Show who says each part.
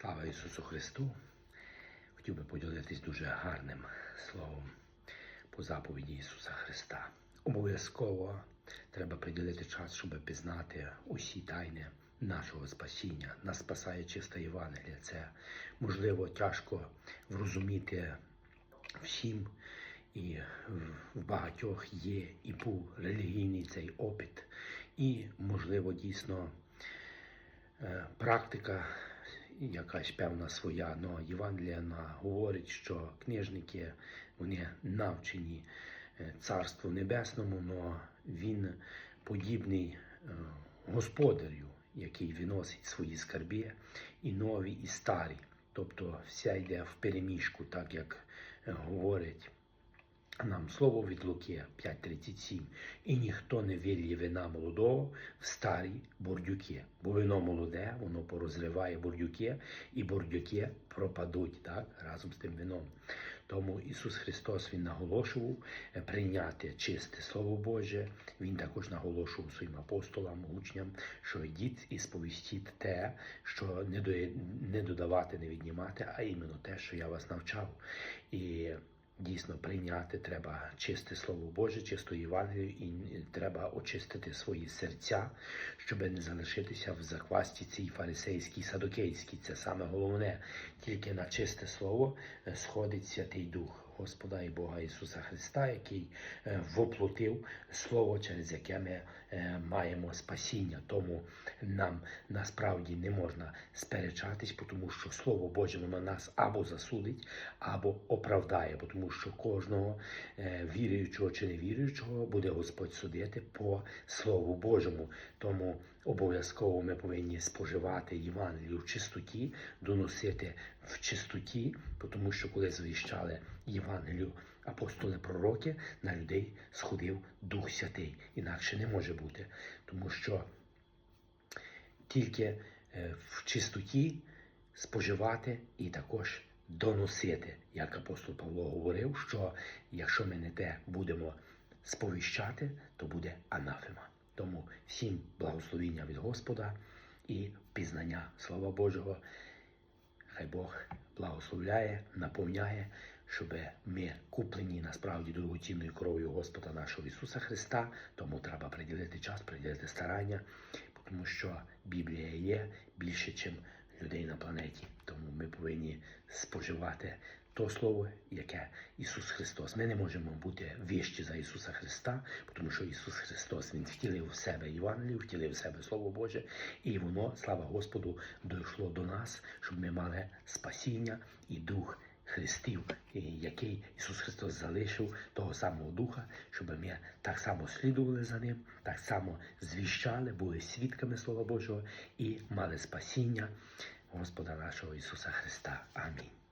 Speaker 1: Слава Ісусу Христу! Хотів би поділитись дуже гарним словом по заповіді Ісуса Христа. Обов'язково треба приділити час, щоб пізнати усі тайни нашого спасіння. Нас спасає чиста Євангелія. Це можливо тяжко врозуміти всім. І в багатьох є і був релігійний цей опит, і, можливо, дійсно е, практика якась певна своя. Но Євангелія вона говорить, що книжники вони навчені е, Царству Небесному, но він подібний е, господарю, який виносить свої скарби, і нові, і старі. Тобто вся йде в переміжку, так як е, говорить. Нам слово від Луки 5.37. І ніхто не вільє вина молодого в старі бордюки. Бо вино молоде, воно порозриває бордюки, і бордюки пропадуть так, разом з тим вином. Тому Ісус Христос Він наголошував е, прийняти чисте Слово Боже. Він також наголошував своїм апостолам, учням, що йдіть і сповістіть те, що не додавати, не віднімати, а іменно те, що я вас навчав. І Дійсно, прийняти треба чисте Слово Боже, чисту Євангелію, і треба очистити свої серця, щоб не залишитися в захвасті цій фарисейській, садокейській. Це саме головне. Тільки на чисте слово е, сходить Святий Дух Господа і Бога Ісуса Христа, який е, воплотив Слово, через яке ми е, маємо спасіння. Тому нам насправді не можна сперечатись, тому що Слово Боже воно нас або засудить, або оправдає, тому що кожного е, віруючого чи невіруючого буде Господь судити по Слову Божому. Тому обов'язково ми повинні споживати Євангелію в чистоті, доносити в чистоті, тому що коли звіщали Євангелію апостоли пророки, на людей сходив Дух Святий. Інакше не може бути, тому що тільки е, в чистоті споживати і також доносити, як апостол Павло говорив, що якщо ми не те будемо сповіщати, то буде анафема. Тому всім благословіння від Господа і пізнання Слова Божого. Хай Бог благословляє, наповняє, щоб ми куплені насправді дорогоцінною кров'ю Господа нашого Ісуса Христа. Тому треба приділити час, приділити старання, тому що Біблія є більше, ніж людей на планеті. Тому ми повинні споживати то слово, яке Ісус Христос. Ми не можемо бути вищі за Ісуса Христа, тому що Ісус Христос Він втілив в себе Євангелію, втілив в себе Слово Боже, і воно, слава Господу, дійшло до нас, щоб ми мали спасіння і дух. Христів, який Ісус Христос залишив того самого Духа, щоб ми так само слідували за Ним, так само звіщали, були свідками Слова Божого і мали спасіння Господа нашого Ісуса Христа. Амінь.